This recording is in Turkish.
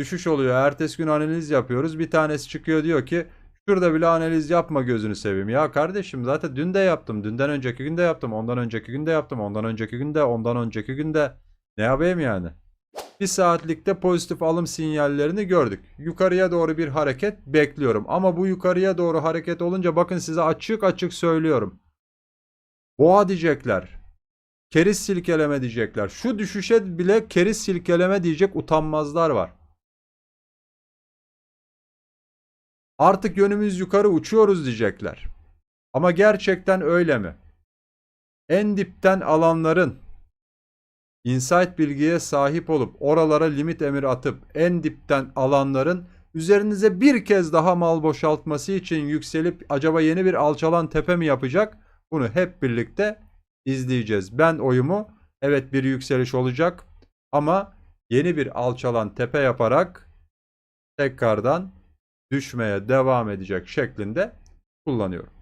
Düşüş oluyor. Ertesi gün analiz yapıyoruz. Bir tanesi çıkıyor diyor ki şurada bile analiz yapma gözünü seveyim. Ya kardeşim zaten dün de yaptım. Dünden önceki gün de yaptım. Ondan önceki gün de yaptım. Ondan önceki gün de. Ondan önceki gün de. Ne yapayım yani? Bir saatlikte pozitif alım sinyallerini gördük. Yukarıya doğru bir hareket bekliyorum. Ama bu yukarıya doğru hareket olunca bakın size açık açık söylüyorum. Boğa diyecekler. Keriz silkeleme diyecekler. Şu düşüşe bile keriz silkeleme diyecek utanmazlar var. Artık yönümüz yukarı uçuyoruz diyecekler. Ama gerçekten öyle mi? En dipten alanların insight bilgiye sahip olup oralara limit emir atıp en dipten alanların üzerinize bir kez daha mal boşaltması için yükselip acaba yeni bir alçalan tepe mi yapacak? Bunu hep birlikte izleyeceğiz. Ben oyumu evet bir yükseliş olacak ama yeni bir alçalan tepe yaparak tekrardan düşmeye devam edecek şeklinde kullanıyorum.